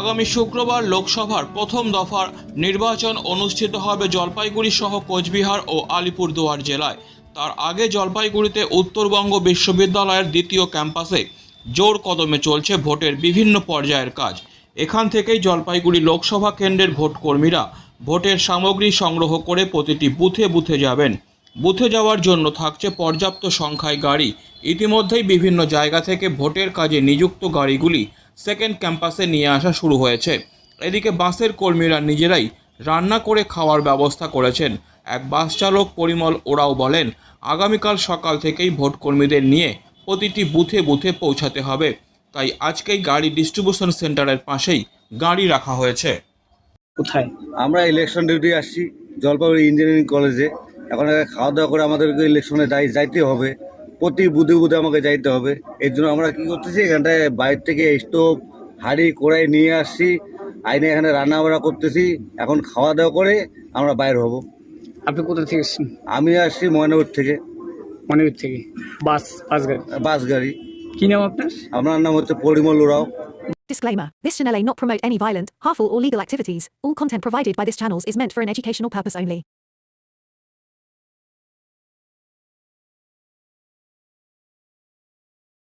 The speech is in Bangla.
আগামী শুক্রবার লোকসভার প্রথম দফার নির্বাচন অনুষ্ঠিত হবে জলপাইগুড়ি সহ কোচবিহার ও আলিপুরদুয়ার জেলায়। তার আগে জলপাইগুড়িতে উত্তরবঙ্গ বিশ্ববিদ্যালয়ের দ্বিতীয় ক্যাম্পাসে জোর কদমে চলছে ভোটের বিভিন্ন পর্যায়ের কাজ। এখান থেকেই জলপাইগুড়ি লোকসভা কেন্দ্রের ভোটকর্মীরা ভোটের সামগ্রী সংগ্রহ করে প্রতিটি বুথে বুথে যাবেন। বুথে যাওয়ার জন্য থাকছে পর্যাপ্ত সংখ্যায় গাড়ি। ইতিমধ্যেই বিভিন্ন জায়গা থেকে ভোটের কাজে নিযুক্ত গাড়িগুলি সেকেন্ড ক্যাম্পাসে নিয়ে আসা শুরু হয়েছে। এদিকে বাসের কর্মীরা নিজেরাই রান্না করে খাওয়ার ব্যবস্থা করেছেন। এক বাস চালক পরিমল ওরাও বলেন আগামীকাল সকাল থেকেই ভোট কর্মীদের নিয়ে প্রতিটি বুথে বুথে পৌঁছাতে হবে। তাই আজকেই গাড়ি ডিস্ট্রিবিউশন সেন্টারের পাশেই গাড়ি রাখা হয়েছে। কোথায়? আমরা ইলেকশন ডিউটি আসছি জলপাইগুড়ি ইঞ্জিনিয়ারিং কলেজে এখন খাওয়া দাওয়া করে আমাদেরকে ইলেকশনে যাই যাইতে হবে। প্রতি বুধে বুধে আমাকে যাইতে হবে। এর জন্য আমরা কি করতেছি এখানটায় বাইরে থেকে স্টোভ হাঁড়ি কড়াই নিয়ে আসছি। আইনে এখানে রান্না বান্না করতেছি। এখন খাওয়া দাওয়া করে আমরা বাইর হব। আপনি কোথা থেকে এসেছেন? আমি আসছি ময়নাপুর থেকে। মনেবীর থেকে? বাস বাস গাড়ি? বাস গাড়ি। কি নাম আপনার? আপনার নাম হচ্ছে পরিমল ওরাও Disclaimer This channel may not promote any violent, harmful, or legal activities. All content provided by this channel is meant for an educational purpose only.